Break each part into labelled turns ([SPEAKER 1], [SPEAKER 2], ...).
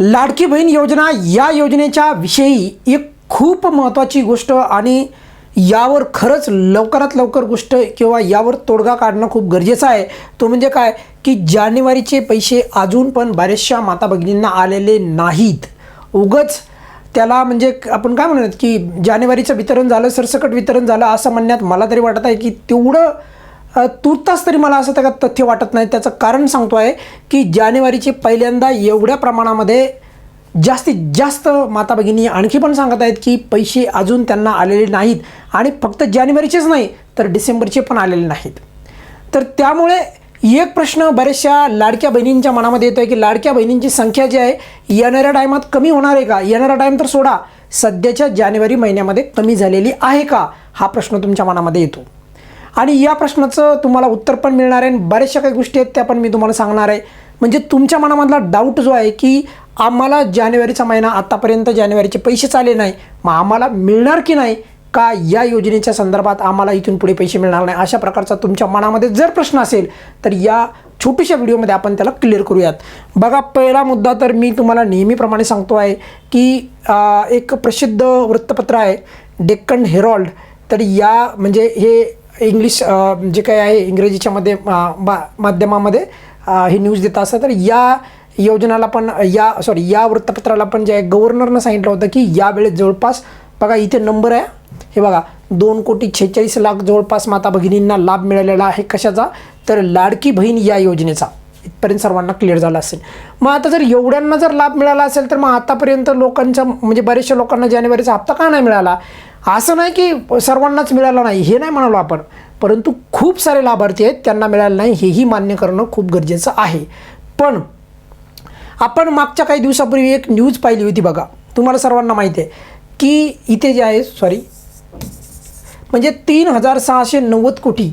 [SPEAKER 1] लाडकी बहीण योजना या योजनेच्या विषयी एक खूप महत्त्वाची गोष्ट आणि यावर खरंच लवकरात लवकर गोष्ट किंवा यावर तोडगा काढणं खूप गरजेचं आहे. तो म्हणजे काय? की जानेवारीचे पैसे अजून पण बऱ्याचशा माता भगिनींना आलेले नाहीत. उगच त्याला म्हणजे आपण काय म्हणत की जानेवारीचं वितरण झालं सरसकट वितरण झालं असं म्हणण्यात मला तरी वाटत आहे की तेवढं तूर्तास तरी मला असं त्या तथ्य वाटत नाही. त्याचं कारण सांगतो आहे की जानेवारीचे पहिल्यांदा एवढ्या प्रमाणामध्ये जास्तीत जास्त माता भगिनी आणखी पण सांगत आहेत की पैसे अजून त्यांना आलेले नाहीत आणि फक्त जानेवारीचेच नाही तर डिसेंबरचे पण आलेले नाहीत. तर त्यामुळे एक प्रश्न बऱ्याचशा लाडक्या बहिणींच्या मनामध्ये येतो आहे की लाडक्या बहिणींची संख्या जी आहे येणाऱ्या टायमात कमी होणार आहे का? येणारा टाईम तर सोडा. सध्याच्या जानेवारी महिन्यामध्ये कमी झालेली आहे का? हा प्रश्न तुमच्या मनामध्ये येतो. आणि या प्रश्नाचं तुम्हाला उत्तर पण मिळणार आहे आणि बऱ्याचशा काही गोष्टी आहेत त्या पण मी तुम्हाला सांगणार आहे. म्हणजे तुमच्या मनामधला डाऊट जो आहे की आम्हाला जानेवारीचा महिना आत्तापर्यंत जानेवारीचे पैसेच आले नाही मग आम्हाला मिळणार की नाही का या योजनेच्या संदर्भात आम्हाला इथून पुढे पैसे मिळणार नाही? अशा प्रकारचा तुमच्या मनामध्ये जर प्रश्न असेल तर या छोट्याशा व्हिडिओमध्ये आपण त्याला क्लिअर करूयात. बघा पहिला मुद्दा तर मी तुम्हाला नेहमीप्रमाणे सांगतो आहे की एक प्रसिद्ध वृत्तपत्र आहे डेक्कन हेरॉल्ड. तर या म्हणजे हे इंग्लिश uh, जे काही आहे इंग्रजीच्या मध्ये मा- माध्यमामध्ये uh, हे न्यूज देत असतात. तर या योजनाला पण या सॉरी या वृत्तपत्राला पण जे आहे गव्हर्नरनं सांगितलं होतं की यावेळेस जवळपास बघा इथे नंबर आहे. हे बघा दोन कोटी छेचाळीस लाख जवळपास माता भगिनींना लाभ मिळालेला आहे कशाचा? तर लाडकी बहीण या योजनेचा. इथपर्यंत सर्वांना क्लिअर झाला असेल. मग आता जर एवढ्यांना जर लाभ मिळाला असेल तर मग आतापर्यंत लोकांचा म्हणजे बऱ्याचशा लोकांना जानेवारीचा हप्ता का नाही मिळाला? असं नाही की सर्वांनाच मिळालं नाही हे नाही म्हणालो आपण. परंतु खूप सारे लाभार्थी आहेत त्यांना मिळालं नाही हेही मान्य करणं खूप गरजेचं आहे. पण आपण मागच्या काही दिवसापूर्वी एक न्यूज पाहिली होती बघा. तुम्हाला सर्वांना माहिती आहे की इथे जे आहे सॉरी म्हणजे तीन हजार सहाशे नव्वद कोटी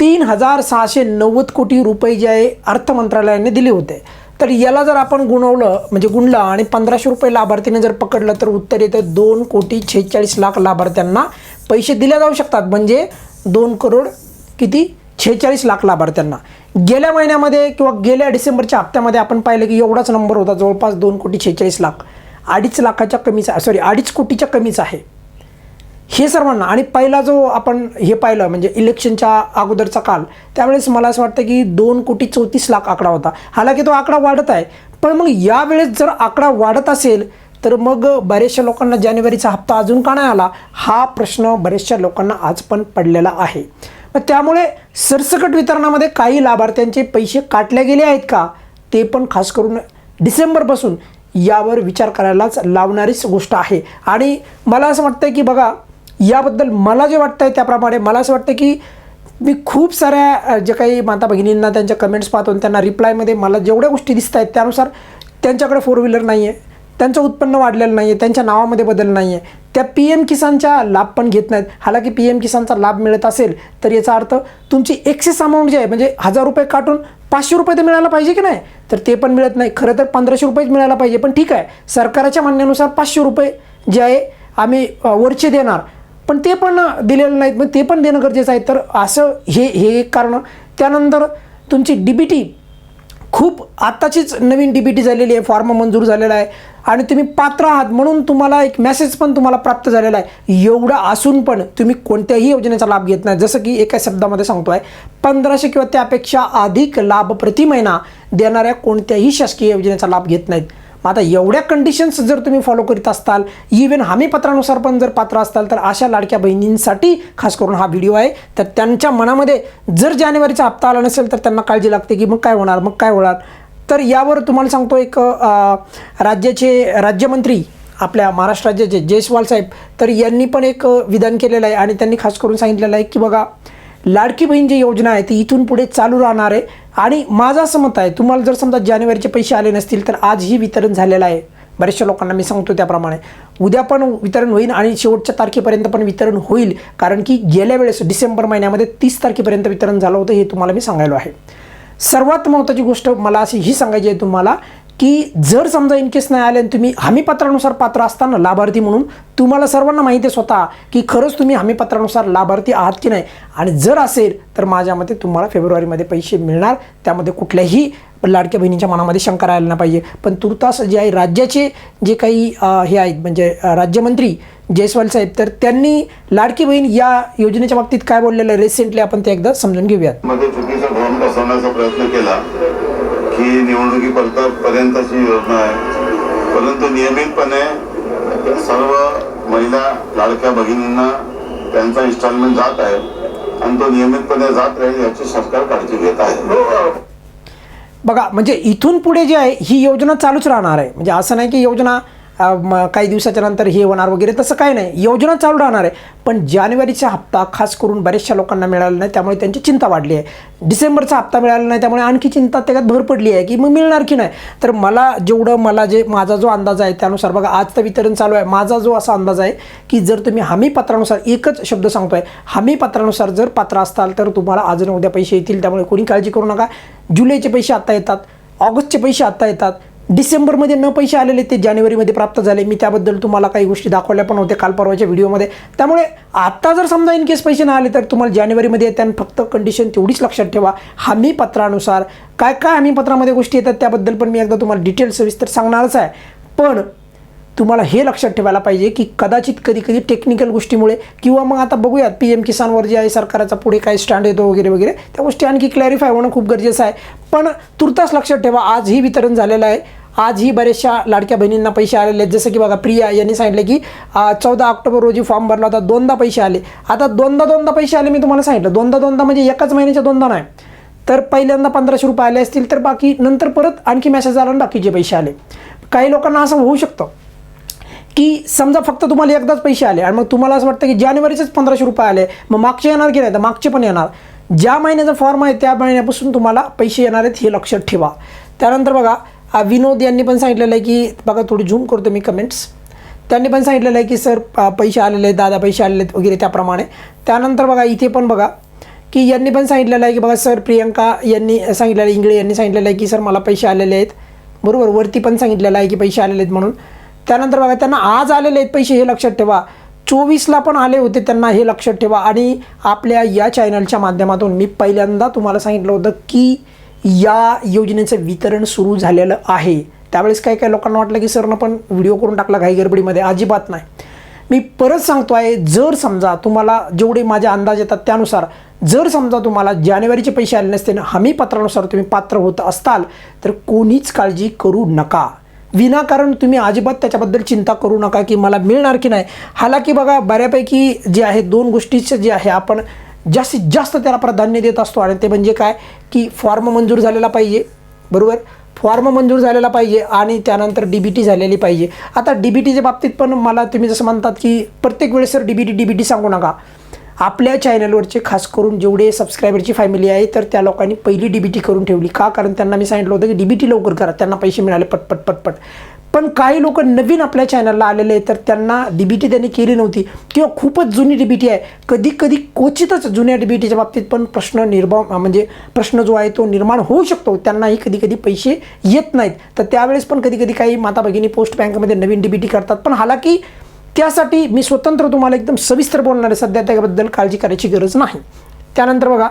[SPEAKER 1] तीन हजार सहाशे नव्वद कोटी रुपये जे आहे अर्थ मंत्रालयाने दिले होते. तर याला जर आपण गुणवलं म्हणजे गुणलं आणि पंधराशे रुपये लाभार्थीने जर पकडलं तर उत्तर येतं दोन कोटी छेचाळीस लाख लाभार्थ्यांना पैसे दिले जाऊ शकतात. म्हणजे दोन करोड किती? छेचाळीस लाख लाभार्थ्यांना. गेल्या महिन्यामध्ये किंवा गेल्या डिसेंबरच्या हप्त्यामध्ये आपण पाहिलं की एवढाच नंबर होता जवळपास दोन कोटी छेचाळीस लाख. अडीच लाखाच्या कमीच सॉरी अडीच कोटीच्या कमीच आहे. हे सर्वांना आणि पहिला जो आपण हे पाहिलं म्हणजे इलेक्शनच्या अगोदरचा काल त्यावेळेस मला असं वाटतं की दोन कोटी चौतीस लाख आकडा होता. हालाकी तो आकडा वाढत आहे पण मग यावेळेस जर आकडा वाढत असेल तर मग बऱ्याचशा लोकांना जानेवारीचा हप्ता अजून का नाही आला? हा प्रश्न बऱ्याचशा लोकांना आज पण पडलेला आहे. मग त्यामुळे सरसकट वितरणामध्ये काही लाभार्थ्यांचे पैसे काटले गेले आहेत का? ते पण खास करून डिसेंबरपासून यावर विचार करायलाच लावणारीच गोष्ट आहे. आणि मला असं वाटतं की बघा याबद्दल मला जे वाटतं आहे त्याप्रमाणे मला असं वाटतं की मी खूप साऱ्या जे काही माता भगिनींना त्यांच्या कमेंट्स पाहतो त्यांना रिप्लायमध्ये मला जेवढ्या गोष्टी दिसत आहेत त्यानुसार त्यांच्याकडे फोर व्हीलर नाही आहे त्यांचं उत्पन्न वाढलेलं नाही आहे त्यांच्या नावामध्ये बदल नाही आहे त्या पी एम किसानचा लाभ पण घेत नाहीत. हालाकी पी एम किसानचा लाभ मिळत असेल तर याचा अर्थ तुमची एक्सेस अमाऊंट जी आहे म्हणजे हजार रुपये काटून पाचशे रुपये तर मिळायला पाहिजे की नाही? तर ते पण मिळत नाही. खरं तर पंधराशे रुपयेच मिळायला पाहिजे पण ठीक आहे. सरकारच्या म्हणण्यानुसार पाचशे रुपये जे आहे आम्ही वरचे देणार. पण ते पण दिलेलं नाहीत. मग ते पण देणं गरजेचं आहे. तर असं हे हे एक कारण. त्यानंतर तुमची डी बी टी खूप आत्ताचीच नवीन डी बी टी झालेली आहे. फॉर्म मंजूर झालेला आहे. आणि तुम्ही पात्र आहात म्हणून तुम्हाला एक मेसेज पण तुम्हाला प्राप्त झालेला आहे. एवढं असून पण तुम्ही कोणत्याही योजनेचा लाभ घेत नाही. जसं की एका शब्दामध्ये सांगतो आहे पंधराशे किंवा त्यापेक्षा अधिक लाभ प्रति महिना देणाऱ्या कोणत्याही शासकीय योजनेचा लाभ घेत नाहीत. मग आता एवढ्या कंडिशन्स जर तुम्ही फॉलो करीत असताल इवन हमीपत्रानुसार पण जर पात्र असताल तर अशा लाडक्या बहिणींसाठी खास करून हा व्हिडिओ आहे. तर त्यांच्या मनामध्ये जर जानेवारीचा हप्ता आला नसेल तर त्यांना काळजी लागते की मग काय होणार मग काय होणार. तर यावर तुम्हाला सांगतो एक राज्याचे राज्यमंत्री आपल्या महाराष्ट्र राज्याचे जयस्वाल साहेब तर यांनी पण एक विधान केलेलं आहे. आणि त्यांनी खास करून सांगितलेलं आहे की बघा लाडकी बहीण जी योजना आहे ती इथून पुढे चालू राहणार आहे. आणि माझं असं मत आहे तुम्हाला जर समजा जानेवारीचे पैसे आले नसतील तर आजही वितरण झालेलं आहे. बऱ्याचशा लोकांना मी सांगतो त्याप्रमाणे. उद्या पण वितरण होईल आणि शेवटच्या तारखेपर्यंत पण वितरण होईल. कारण की गेल्या वेळेस डिसेंबर महिन्यामध्ये तीस तारखेपर्यंत वितरण झालं होतं हे तुम्हाला मी सांगायलो आहे. सर्वात महत्त्वाची गोष्ट मला अशी ही सांगायची आहे तुम्हाला की जर समजा इनकेस नाही आले आणि तुम्ही हमीपत्रानुसार पात्र असताना लाभार्थी म्हणून तुम्हाला सर्वांना माहिती आहे स्वतः की खरंच तुम्ही हमीपत्रानुसार लाभार्थी आहात की नाही? आणि जर असेल तर माझ्या मते तुम्हाला फेब्रुवारीमध्ये पैसे मिळणार. त्यामध्ये कुठल्याही लाडक्या बहिणीच्या मनामध्ये शंका राहायला नाही पाहिजे. पण तुर्तास जे आहे राज्याचे जे काही हे आहेत म्हणजे राज्यमंत्री जयस्वाल साहेब तर त्यांनी लाडकी बहीण या योजनेच्या बाबतीत काय बोललेलं आहे? रिसेंटली आपण ते एकदा समजून घेऊयात.
[SPEAKER 2] मध्ये चुकीचा बसवण्याचा प्रयत्न केला. निवडणुकीपर्यंत पर्यंतची योजना आहे. परंतु नियमितपणे सर्व महिला लाडक्या भगिनींना त्यांचा इन्स्टॉलमेंट जात आहे आणि तो नियमितपणे जात राहील याची सरकार काळजी घेत आहे.
[SPEAKER 1] बघा म्हणजे इथून पुढे जे आहे ही योजना चालूच राहणार आहे. म्हणजे असं नाही की योजना काही दिवसाच्या नंतर हे होणार वगैरे तसं काही नाही. योजना चालू राहणार आहे. पण जानेवारीचा हप्ता खास करून बऱ्याचशा लोकांना मिळाला नाही त्यामुळे त्यांची चिंता वाढली आहे. डिसेंबरचा हप्ता मिळाला नाही त्यामुळे आणखी चिंता त्याच्यात भर पडली आहे की मग मिळणार की नाही? तर मला जेवढं मला जे माझा जो अंदाज आहे त्यानुसार बघा आज तर वितरण चालू आहे. माझा जो असा अंदाज आहे की जर तुम्ही हमीपत्रानुसार एकच शब्द सांगतोय हमीपत्रानुसार जर पात्र असाल तर तुम्हाला आज उद्या पैसे येतील त्यामुळे कोणी काळजी करू नका. जुलैचे पैसे आत्ता येतात ऑगस्टचे पैसे आत्ता येतात. डिसेंबरमध्ये न पैसे आलेले ते जानेवारीमध्ये प्राप्त झाले. मी त्याबद्दल तुम्हाला काही गोष्टी दाखवल्या पण होत्या काल परवाच्या व्हिडिओमध्ये. त्यामुळे आत्ता जर समजा इन केस पैसे नाही आले तर तुम्हाला जानेवारीमध्ये येत्या फक्त कंडिशन तेवढीच लक्षात ठेवा. हमी पत्रानुसार. काय काय हमी पत्रामध्ये गोष्टी येतात त्याबद्दल पण मी एकदा तुम्हाला डिटेल सविस्तर सांगणारच आहे. पण तुम्हाला हे लक्षात ठेवायला पाहिजे की कदाचित कधी कधी टेक्निकल गोष्टीमुळे किंवा मग आता बघूयात पी एम किसानवर जे आहे सरकाराचा पुढे काय स्टँड येतो वगैरे वगैरे त्या गोष्टी आणखी क्लॅरिफाय होणं खूप गरजेचं आहे. पण तुर्तास लक्षात ठेवा आजही वितरण झालेलं आहे. आजही बऱ्याचशा लाडक्या बहिणींना पैसे आलेले आहेत. जसं की बघा प्रिया यांनी सांगितलं की चौदा ऑक्टोबर रोजी फॉर्म भरला होता दोनदा पैसे आले. आता दोनदा दोनदा पैसे आले मी तुम्हाला सांगितलं. दोनदा दोनदा म्हणजे एकाच महिन्याच्या दोनदा नाही. तर पहिल्यांदा पंधराशे रुपये आले असतील तर बाकी नंतर परत आणखी मेसेज आला आणि बाकीचे पैसे आले. काही लोकांना असं होऊ शकतं की समजा फक्त तुम्हाला एकदाच पैसे आले आणि मग तुम्हाला असं वाटतं की जानेवारीचेच पंधराशे रुपये आले मग मागचे येणार की नाही? तर मागचे पण येणार. ज्या महिन्याचा फॉर्म आहे त्या महिन्यापासून तुम्हाला पैसे येणार आहेत हे लक्षात ठेवा. त्यानंतर बघा विनोद यांनी पण सांगितलेलं आहे की बघा थोडी झूम करतो मी कमेंट्स त्यांनी पण सांगितलेलं आहे की सर पैसे आलेले आहेत दादा पैसे आलेले आहेत वगैरे त्याप्रमाणे. त्यानंतर बघा इथे पण बघा की यांनी पण सांगितलेलं आहे की बघा सर प्रियंका यांनी सांगितलेलं आहे इंगळे यांनी सांगितलेलं आहे की सर मला पैसे आलेले आहेत. बरोबर वरती पण सांगितलेलं आहे की पैसे आलेले आहेत म्हणून. त्यानंतर बघा त्यांना आज आलेले आहेत पैसे हे लक्षात ठेवा. चोवीसला पण आले होते त्यांना हे लक्षात ठेवा. आणि आपल्या या चॅनलच्या माध्यमातून मी पहिल्यांदा तुम्हाला सांगितलं होतं की या योजनेचं वितरण सुरू झालेलं आहे. त्यावेळेस काही काही लोकांना वाटलं की सरनं पण व्हिडिओ करून टाकला घाई गडबडीमध्ये? अजिबात नाही. मी परत सांगतो आहे जर समजा तुम्हाला जेवढे माझे अंदाज येतात त्यानुसार जर समजा तुम्हाला जानेवारीचे पैसे आले नसते आणि हमीपत्रानुसार तुम्ही पात्र होत असताल तर कोणीच काळजी करू नका. विनाकारण तुम्ही अजिबात त्याच्याबद्दल चिंता करू नका की मला मिळणार की नाही. हालाकी बघा बऱ्यापैकी जे आहे दोन गोष्टीचं जे आहे आपण जास्तीत जास्त त्याला प्राधान्य देत असतो. आणि ते म्हणजे काय? की फॉर्म मंजूर झालेला पाहिजे. बरोबर? फॉर्म मंजूर झालेला पाहिजे आणि त्यानंतर डी बी टी झालेली पाहिजे. आता डी बी टीच्या बाबतीत पण मला तुम्ही जसं म्हणतात की प्रत्येक वेळेस sir D B T D B T सांगू नका. आपल्या चॅनलवरचे खास करून जेवढे सबस्क्रायबरची फॅमिली आहे तर त्या लोकांनी पहिली डी बी टी करून ठेवली. का? कारण त्यांना मी सांगितलं होतं की डी बी टी लवकर करा. त्यांना पैसे मिळाले पटपट पटपट. पण काही लोक नवीन आपल्या चॅनलला आलेले आहेत तर त्यांना डीबीटी त्यांनी केली नव्हती. किंवा खूपच जुनी डीबीटी आहे. कधी कधी क्वचितच जुन्या डीबीटीच्या बाबतीत पण प्रश्न निर्माण म्हणजे प्रश्न जो आहे तो निर्माण होऊ शकतो. त्यांनाही कधी कधी पैसे येत नाहीत. तर त्यावेळेस पण कधी कधी काही माता भगिनी पोस्ट बँकमध्ये नवीन डीबीटी करतात. पण हालाकी त्यासाठी मी स्वतंत्र तुम्हाला एकदम सविस्तर बोलणार आहे. सध्या त्याबद्दल काळजी करायची गरज नाही. त्यानंतर बघा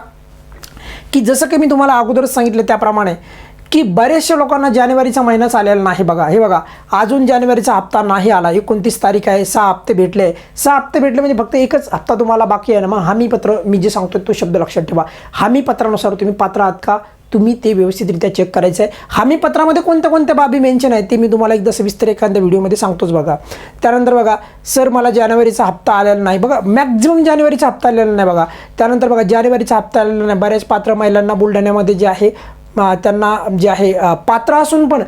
[SPEAKER 1] की जसं की मी तुम्हाला अगोदरच सांगितलं त्याप्रमाणे की बऱ्याचशा लोकांना जानेवारीचा महिनाच आलेला नाही बघा. हे बघा अजून जानेवारीचा हप्ता नाही आला. एकोणतीस तारीख आहे सहा हप्ते भेटले. सहा हप्ते भेटले म्हणजे फक्त एकच हप्ता तुम्हाला बाकी आहे ना मग हमीपत्र मी जे सांगतो तो शब्द लक्षात ठेवा. हमीपत्रानुसार तुम्ही पात्र आहात का? तुम्ही ते व्यवस्थितरित्या चेक करायचं आहे हमीपत्रामध्ये कोणत्या कोणत्या बाबी मेन्शन आहेत ते मी तुम्हाला एकदा सविस्तर एखाद्या व्हिडिओमध्ये सांगतोच बघा. त्यानंतर बघा सर मला जानेवारीचा हप्ता आलेला नाही. बघा मॅक्झिमम जानेवारीचा हप्ता आलेला नाही बघा. त्यानंतर बघा जानेवारीचा हप्ता आलेला नाही. बऱ्याच पात्र महिलांना बुलढाण्यामध्ये जे आहे त्यांना जे आहे पात्र असून पण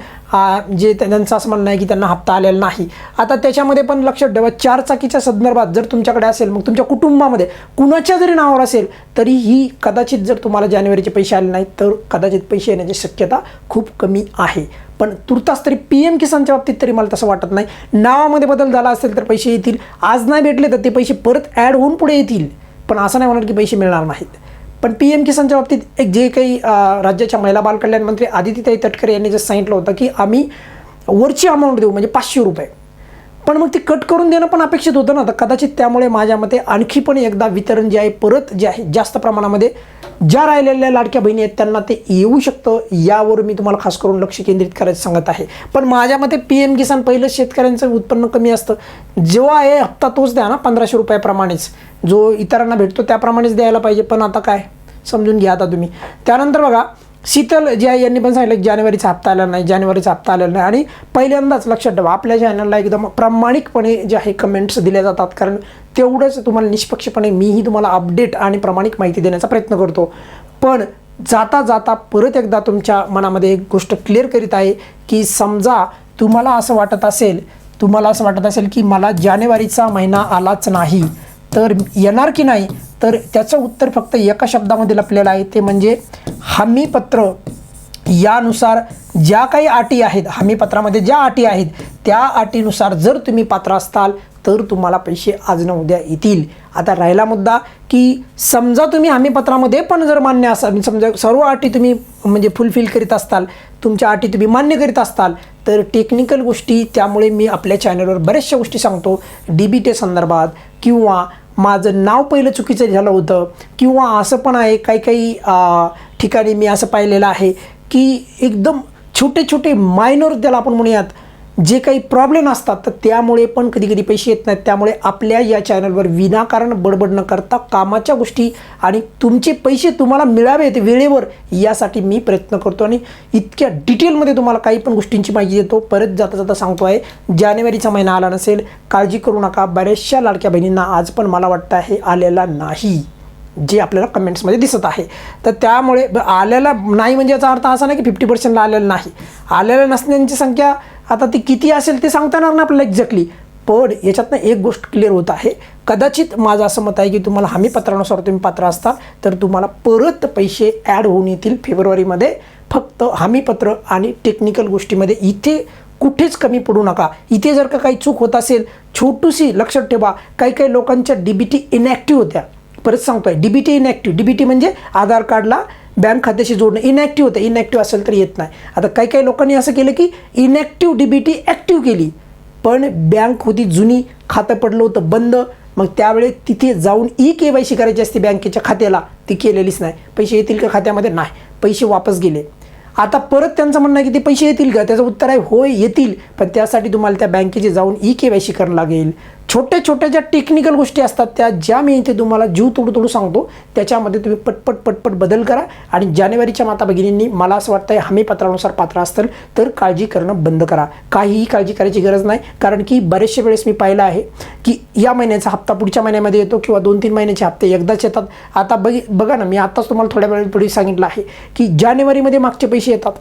[SPEAKER 1] जे त्यांचं असं म्हणणं आहे की त्यांना हप्ता आलेला नाही. आता त्याच्यामध्ये पण लक्षात ठेवा चार चाकीच्या संदर्भात जर तुमच्याकडे असेल मग तुमच्या कुटुंबामध्ये कुणाच्या जरी नावावर असेल तरीही कदाचित जर तुम्हाला जानेवारीचे पैसे आले नाहीत तर कदाचित पैसे येण्याची शक्यता खूप कमी आहे. पण तुर्तास तरी पी एम किसानच्या बाबतीत तरी मला तसं वाटत नाही. नावामध्ये बदल झाला असेल तर पैसे येतील. आज नाही भेटले तर ते पैसे परत ॲड होऊन पुढे येतील. पण असं नाही होणार की पैसे मिळणार नाहीत. पण पी एम किसानच्या बाबतीत एक जे काही राज्याच्या महिला बालकल्याण मंत्री आदितीताई तटकरे यांनी जे सांगितलं होतं की आम्ही वरची अमाऊंट देऊ म्हणजे पाचशे रुपये. पण मग ते कट करून देणं पण अपेक्षित होतं ना. तर कदाचित त्यामुळे माझ्या मते आणखी पण एकदा वितरण जे आहे परत जे आहे जास्त प्रमाणामध्ये ज्या राहिलेल्या लाडक्या बहिणी आहेत त्यांना ते येऊ शकतं. यावर मी तुम्हाला खास करून लक्ष केंद्रित करायचं सांगत आहे. पण माझ्या मते पी एम किसान पहिलं शेतकऱ्यांचं उत्पन्न कमी असतं. जेव्हा आहे हप्ता तोच द्या ना पंधराशे रुपयाप्रमाणेच. जो इतरांना भेटतो त्याप्रमाणेच द्यायला पाहिजे. पण आता काय? समजून घ्या आता तुम्ही. त्यानंतर बघा शीतल जे आहे यांनी पण सांगितलं की जानेवारीचा हप्ता आलेला नाही जानेवारीचा हप्ता आलेला नाही. आणि पहिल्यांदाच लक्षात ठेवा आपल्या चॅनलला एकदम प्रामाणिकपणे जे आहे कमेंट्स दिल्या जातात. कारण तेवढंच तुम्हाला निष्पक्षपणे मीही तुम्हाला अपडेट आणि प्रामाणिक माहिती देण्याचा प्रयत्न करतो. पण जाता जाता परत एकदा तुमच्या मनामध्ये एक गोष्ट क्लिअर करीत आहे की समजा तुम्हाला असं वाटत असेल तुम्हाला असं वाटत असेल की मला जानेवारीचा महिना आलाच नाही. तर येणार की नाही? तर त्याचं उत्तर फक्त एका शब्दामध्ये लपलेलं आहे. ते म्हणजे हमीपत्र. यानुसार ज्या काही अटी आहेत हमीपत्रामध्ये ज्या अटी आहेत त्या अटीनुसार जर तुम्ही पात्र असताल तर तुम्हाला पैसे आज न उद्या येतील. आता राहिला मुद्दा की समजा तुम्ही हमीपत्रामध्ये पण जर मान्य असाल समजा सर्व अटी तुम्ही म्हणजे फुलफिल करीत असताल तुमच्या अटी तुम्ही मान्य करीत असताल तर टेक्निकल गोष्टी त्यामुळे मी आपल्या चॅनलवर बऱ्याचशा गोष्टी सांगतो. डी बी टे संदर्भात किंवा माझं नाव पहिलं चुकीचं झालं होतं. किंवा असं पण आहे काही काही ठिकाणी मी असं पाहिलेलं आहे की एकदम छोटे छोटे मायनर त्याला आपण म्हणूयात जे काही प्रॉब्लेम असतात तर त्यामुळे पण कधी कधी पैसे येत नाहीत. त्यामुळे आपल्या या चॅनलवर विनाकारण बडबड न करता कामाच्या गोष्टी आणि तुमचे पैसे तुम्हाला मिळावेत वेळेवर यासाठी मी प्रयत्न करतो आणि इतक्या डिटेलमध्ये तुम्हाला काही पण गोष्टींची माहिती देतो. परत जाता जाता सांगतो आहे जानेवारीचा महिना आला नसेल काळजी करू नका. बऱ्याचशा लाडक्या बहिणींना आज पण मला वाटतं आहे आलेला नाही जे आपल्याला कमेंट्समध्ये दिसत आहे. तर त्यामुळे आलेला नाही म्हणजे याचा अर्थ असा नाही की फिफ्टी पर्सेंटला आलेला नाही. आलेल्या नसण्याची संख्या आता ती किती असेल ते सांगता येणार ना आपल्याला एक्झॅक्टली पण याच्यातनं एक गोष्ट क्लिअर होत आहे. कदाचित माझं असं मत आहे की तुम्हाला हमीपत्रानुसार तुम्ही पात्र असता तर तुम्हाला परत पैसे ॲड होऊन येतील फेब्रुवारीमध्ये. फक्त हमीपत्र आणि टेक्निकल गोष्टीमध्ये इथे कुठेच कमी पडू नका. इथे जर का काही चूक होत असेल छोटूशी लक्षात ठेवा. काही काही लोकांच्या डी बी टी इनॅक्टिव्ह होत्या. परत सांगतोय D B T inactive D B T म्हणजे आधार कार्डला बँक खात्याशी जोडणं इनॅक्टिव्ह होतं. इनॅक्टिव्ह असेल तर येत नाही. आता काही काही लोकांनी असं केलं की inactive D B T active केली. पण बँक होती जुनी खातं पडलं होतं बंद. मग त्यावेळेस तिथे जाऊन ई के वाय सी करायची असते बँकेच्या खात्याला. ती केलेलीच नाही. पैसे येतील का खात्यामध्ये? नाही. पैसे वापस गेले. आता परत त्यांचं म्हणणं आहे की ते पैसे येतील का? त्याचं उत्तर आहे होय येतील. पण त्यासाठी तुम्हाला त्या बँकेचे जाऊन ई के वाय सी करावं लागेल. छोट्या छोट्या ज्या टेक्निकल गोष्टी असतात त्या ज्या मी इथे तुम्हाला जीव तोडू तोडू सांगतो त्याच्यामध्ये तुम्ही पटपट पटपट बदल करा आणि जानेवारीच्या माता भगिनींनी मला असं वाटतं आहे हमीपत्रानुसार पात्र असतील तर काळजी करणं बंद करा. काहीही काळजी करायची गरज नाही कारण की बरेचशे वेळेस मी पाहिलं आहे की या महिन्याचा हप्ता पुढच्या महिन्यामध्ये येतो किंवा दोन तीन महिन्याचे हप्ते एकदाच येतात. आता बघ बघा ना मी आत्ताच तुम्हाला थोड्या वेळापूर्वी सांगितलं आहे की जानेवारीमध्ये मागचे पैसे येतात.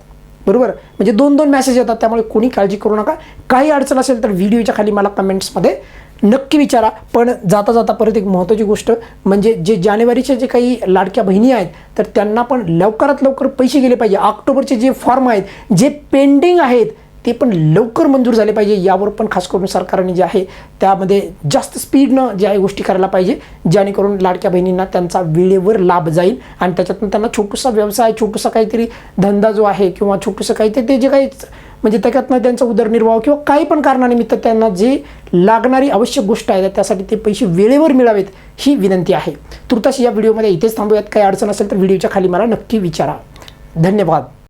[SPEAKER 1] बरोबर? म्हणजे दोन दोन मेसेज येतात त्यामुळे कोणी काळजी करू नका. काही अडचण असेल तर व्हिडिओच्या खाली मला कमेंट्समध्ये नक्की विचारा. पण जाता जाता परत एक महत्त्वाची गोष्ट म्हणजे जे जानेवारीचे जे काही लाडक्या बहिणी आहेत तर त्यांना पण लवकरात लवकर पैसे गेले पाहिजे. ऑक्टोबरचे जे फॉर्म आहेत जे पेंडिंग आहेत ते पण लवकर मंजूर झाले पाहिजे. यावर पण खास करून सरकारने जे आहे त्यामध्ये जास्त स्पीडनं ज्या आहे गोष्टी करायला पाहिजे. जेणेकरून लाडक्या बहिणींना त्यांचा वेळेवर लाभ जाईल आणि त्याच्यातून त्यांना छोटूसा व्यवसाय छोटूसा काहीतरी धंदा जो आहे किंवा छोटूसं काहीतरी ते जे काही म्हणजे त्याच्यातनं त्यांचा उदरनिर्वाह किंवा काही पण कारणानिमित्त त्यांना जे लागणारी आवश्यक गोष्ट आहे त्यासाठी ते पैसे वेळेवर मिळावेत ही विनंती आहे. तुर्तास या व्हिडिओमध्ये इथेच थांबूयात. काही अडचण असेल तर व्हिडिओच्या खाली मला नक्की विचारा. धन्यवाद.